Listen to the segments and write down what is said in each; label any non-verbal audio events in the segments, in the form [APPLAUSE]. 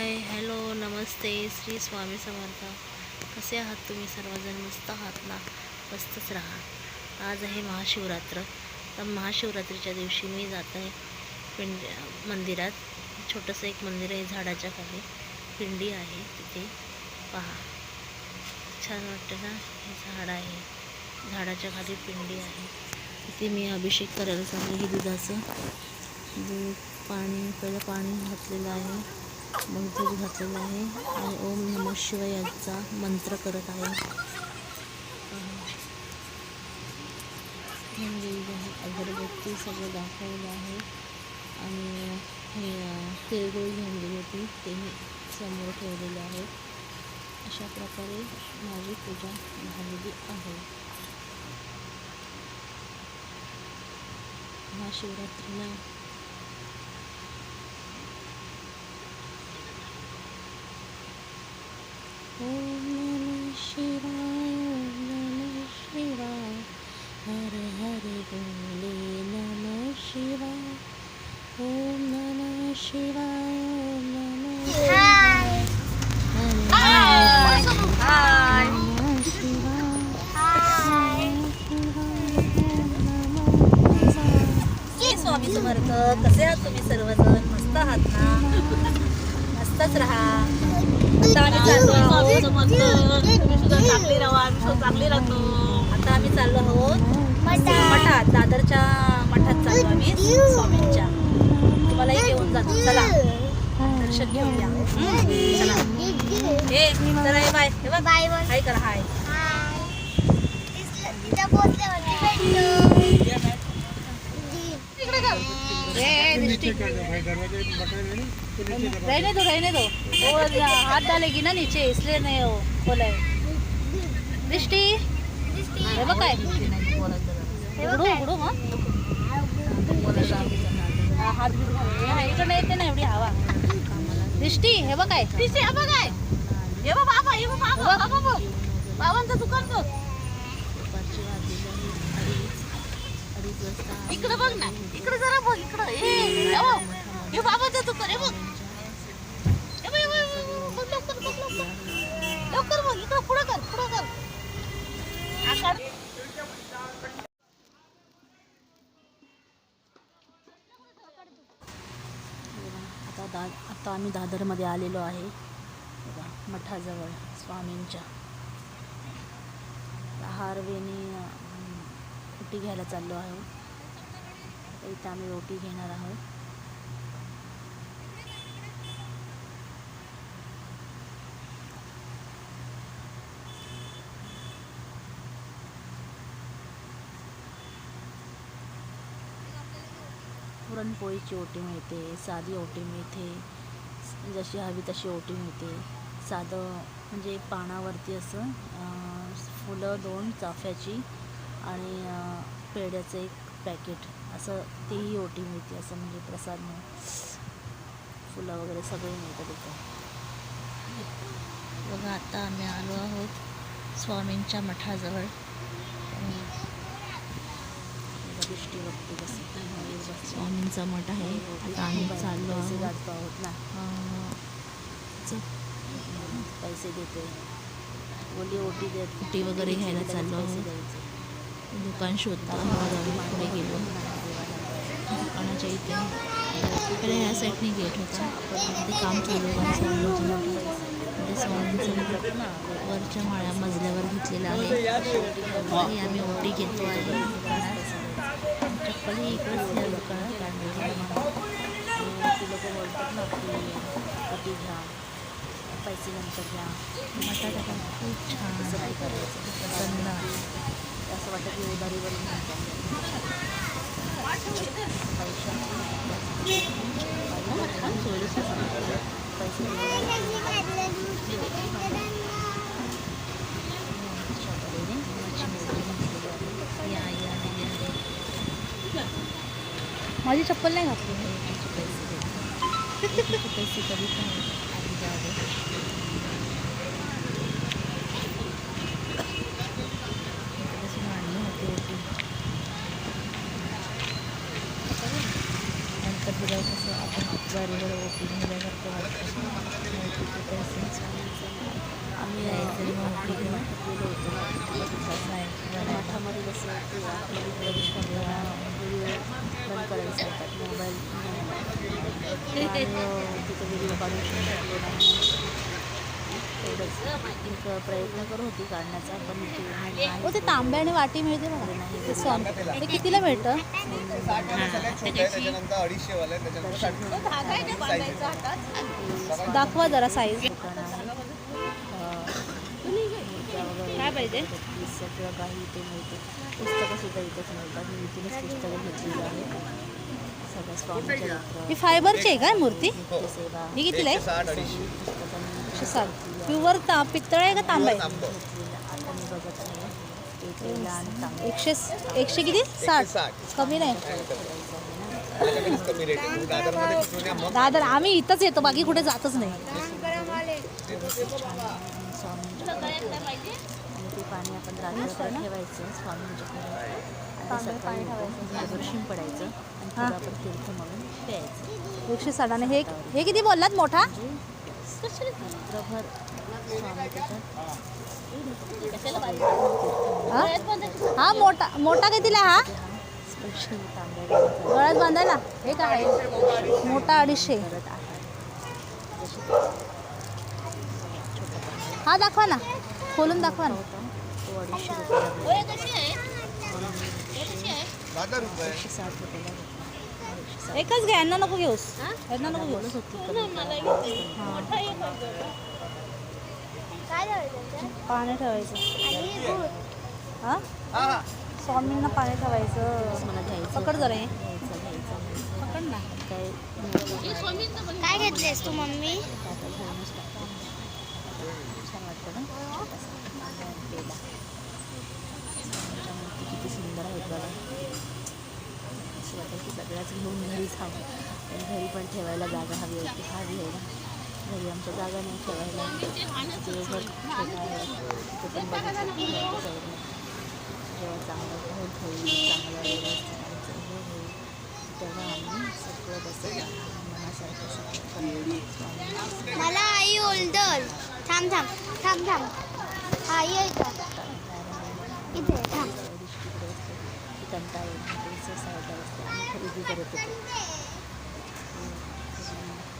Hi hello नमस्ते श्री स्वामी समर्थ. कसे आहात तुम्ही सर्वजण? मस्त आहात ना? मस्तच राहा. आज आहे महाशिवरात्र. तर महाशिवरात्रीच्या दिवशी मी जात आहे पिंड मंदिरात. छोटंसं एक मंदिर आहे झाडाच्या खाली. पिंडी आहे तिथे. पहा. छान वाटतं ना? हे झाड आहे. झाडाच्या खाली पिंडी आहे. तिथे मी अभिषेक करायला चालले हे दुधाचं. दूध पाणी पहिलं पाणी घातलेलं आहे. मंत्र घातलेला आहे. आणि ओम नम शिवाय यांचा मंत्र करत आहे. म्हणजे अगरबत्ती सगळं दाखवलं आहे. आणि हे तिळगुळ घेतली होती. ते मी समोर ठेवलेलं आहे. अशा प्रकारे माझी पूजा झालेली आहे. महाशिवरात्रीला स्वामी समर्थ. कसे आहात तुम्ही सर्वजण? मस्त आहात ना? मस्तच राहा. आता आम्ही चाललो आहोत. चांगली राहा. चांगली राहतो. आता आम्ही चाललो आहोत. मठात. दादरच्या मठात चाललो आम्ही. स्वामींच्या. तुम्हालाही घेऊन जातो. चला. दर्शन घेऊया. चला. हे चला हे बाय. हे बाय बाय हाय करा हाय. रहने दो रहने दो वो हाथ डालेगी ना नीचे इसलिए नहीं वो बोला है दृष्टि हे बघ काय हात बीत येते ना एवढी हवा दृष्टी हे बघ काय दृष्टी हे बघ काय हे बाबा हे बाबा बाबा बाबांचं दुकान बघ इकडे बघ ना इकडे जरा बघ इकडं. हे हे बघ. हे बघ लवकर बघ लवकर. लवकर बघ इकडं पुढं कर पुढं कर. आकार आता दा आता आम्ही दादरमध्ये आलेलो आहे. बघा, मठाजवळ स्वामींच्या. हारवेने रोटी घ्यायला चाललो आहोत आता इथं आम्ही रोटी घेणार आहोत. पुरणपोळीची ओटी मिळते साधी ओटी मिळते जशी हवी तशी ओटी मिळते. साधं म्हणजे पानावरती असं फुलं दोन चाफ्याची आणि पेढ्याचं एक पॅकेट असं तेही ओटी मिळते असं म्हणजे प्रसाद म्हणून. फुलं वगैरे सगळे मिळतं तिथं. बघा आता आम्ही आलो आहोत स्वामींच्या मठाजवळ. दृष्टी बघते कसं स्वामींचा मठ आहे. आता आम्ही चाललो आहोत. आहोत ना. पैसे देते बोली ओटी देत ओटी वगैरे घ्यायला चाललो आहोत. दुकान शोधता हळूहळू पुढे गेलो. दुकानाच्या इथे इकडे ह्या साईडने गेट होता. ते काम चालू आहे वरच्या माळ्या मजल्यावर घेतलेलं आहे. आम्ही ओटी घेतो आहे. दुकानात चप्पल ही इकडेच या दुकानात काढलेली लोक बोलतात ना ओटी घ्या पैसे नंतर घ्या मठात आता खूप छान करायचं असं वाटतं की या माझी चप्पल नाही घातली. पैसे कधी पण. बरोबर ओपीडी जास्त वाटतं आम्ही जायचं मग ओपीडीला कसं आहे मठामध्ये कसं प्रवेश करायला बंद करायला सांगतात मोबाईल तिथं व्हिडिओ काढू शकतात एक प्रयत्न करत होती काढण्याचा पण ते नाही हो ते तांबे आणि वाटी मिळते बघा सॉन ते कितीला मिळतं? दाखवा जरा साईज दुकान काय पाहिजे? किंवा काही ते मिळते पुस्तकं सुद्धा इथेच मिळतात मी इथूनच पुस्तकं घेतलेली आहे ही फायबरची आहे काय मूर्ती? ही कितीला आहे? एकशे साठ. प्युअर ता पितळ आहे का तांबा आहे? एकशे एकशे किती? साठ. साठ. कमी नाही. दादर आम्ही इथंच येतो बाकी कुठे जातच नाही. पाणी आपण रात्रभर ठेवायचं स्वामींच्या आणि हा. आपण तीर्थ म्हणून प्यायचं एकशे साठ. आणि हे हे किती बोललात? मोठा? रात्रभर हा मोठा मोठा कितीला हा? गळ्यात बांधायला? हे काय मोठा अडीचशे. हा दाखवा ना. खोलून दाखवा ना. एकच घ्या यांना नको घेऊस. यांना नको घेऊस. पाणी ठेवायचं. हा? हा हा स्वामींना पाणी ठेवायचं. पकड जरा हे. पकड ना. काय घेतलेस तू मम्मी? छान वाटतं ना किती सुंदर आहेत बघा अशी वाटतं की सगळ्याच घेऊन घरीच हवं घरी पण ठेवायला जागा हवी होती. हवी आहे ना. घरी आमच्या जागा नाही ठेवायला. जेव्हा चांगलं होत होईल चांगलं व्यवस्थित होईल तेव्हा आम्ही सगळं बसं मनासारखं मला आई ओल्डर थांब थांब थांब थांब. आई इथे थांब. त्यांचं साईडला असते. आम्ही खरेदी करत होतो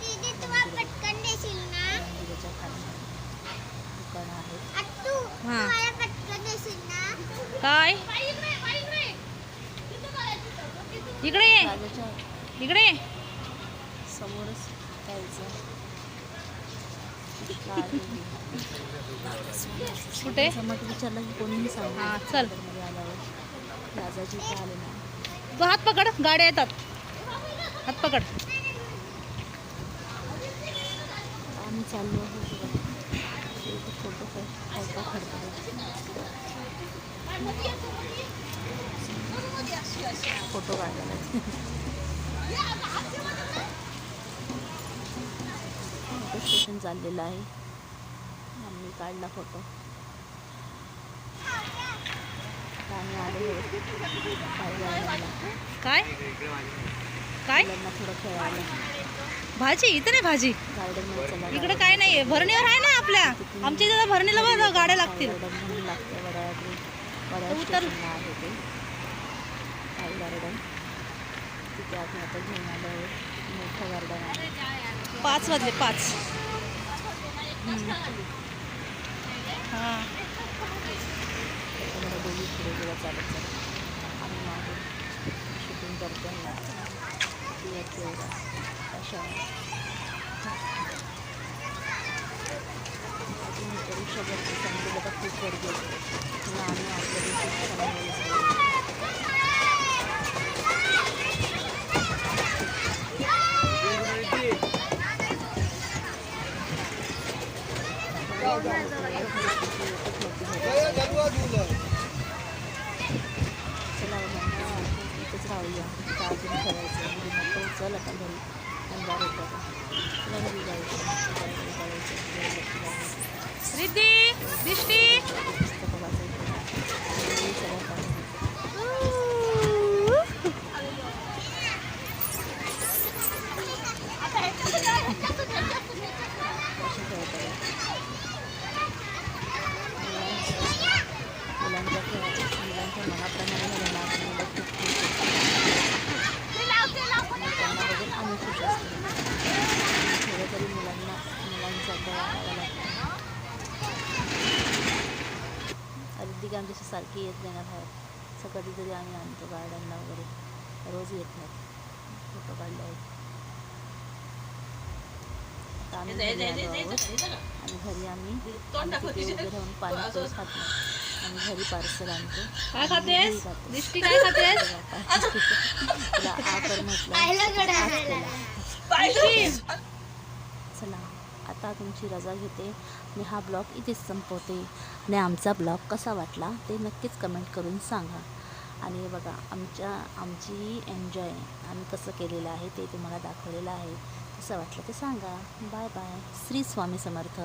दीदी तुम्हाला पटकन देशील ना मंदिराच्या खाली दुकानं आहेत अट्टू हा. तुम्हाला पटकन देशील ना काय इकडे ये राजाच्या इकडे. समोरच जायचं कुठे? समज विचारलं की कोणीही सांगू हा, चल. मध्ये आल्यावर. राजाची इथे आले ना. तू हात पकड गाड्या येतात. हात पकड. आम्ही चाललो आहोत. फोटो फोटो काढतो. फोटो काढलेला फोटो स्टेशन चाललेलं आहे. आम्ही काढला फोटो आम्ही काय? काय? थोडं खेळायला. भाजी इथे नाही भाजी. चला. इकडे काय नाहीये. भरणीवर आहे ना आपल्या. आमच्या इथे भरणीला बघ गाड्या लागतील. गार्डन उतर. आहे ते. गार्डन. तिथे आपण आता घेऊन आलो मोठं गार्डन आहे. पाच वाजले पाच. हां. त्याच्यामध्ये दोघी पुढे जेव्हा चालत चालत आम्ही मागून शूटिंग अशा अजून तर खूप गर्दी असते आम्ही आपल्या इथेच राहूया आता अजून खेळायचं म्हणजे नको चल आता घरी अंधार होता आता. तुला घरी जायचं घरी जायचं रिद्धी दिष्टी पुस्तकं वाचायचं घरी सगळं काम अशी खेळता मुलांच्या खेळाचं मुलांच्या मनाप्रमाणे झालं ना मुलं खूप खुश होतात आणि त्यांना बघून आम्ही खुश असतो ती आमच्याशी सारखी येत नाही ना बाहेर असं कधीतरी आम्ही आणतो गार्डनला वगैरे. रोज येत नाही फोटो काढले आहेत. आम्ही घरी आलो आहोत. आणि घरी आम्ही आम्ही तिथे उभे राहून पाणीपुरी खात नाही. आम्ही घरी पार्सल आणतो. [LAUGHS] तुला म्हटलं. चला आता तुमची रजा घेते आणि हा ब्लॉग इथेच संपवते. आणि आमचा ब्लॉग कसा वाटला ते नक्कीच कमेंट करून सांगा. आणि बघा आमच्या आमची एन्जॉय आम्ही कसं केलेलं आहे ते तुम्हाला दाखवलेलं आहे. कसं वाटलं ते सांगा. Bye bye. श्री स्वामी समर्थ.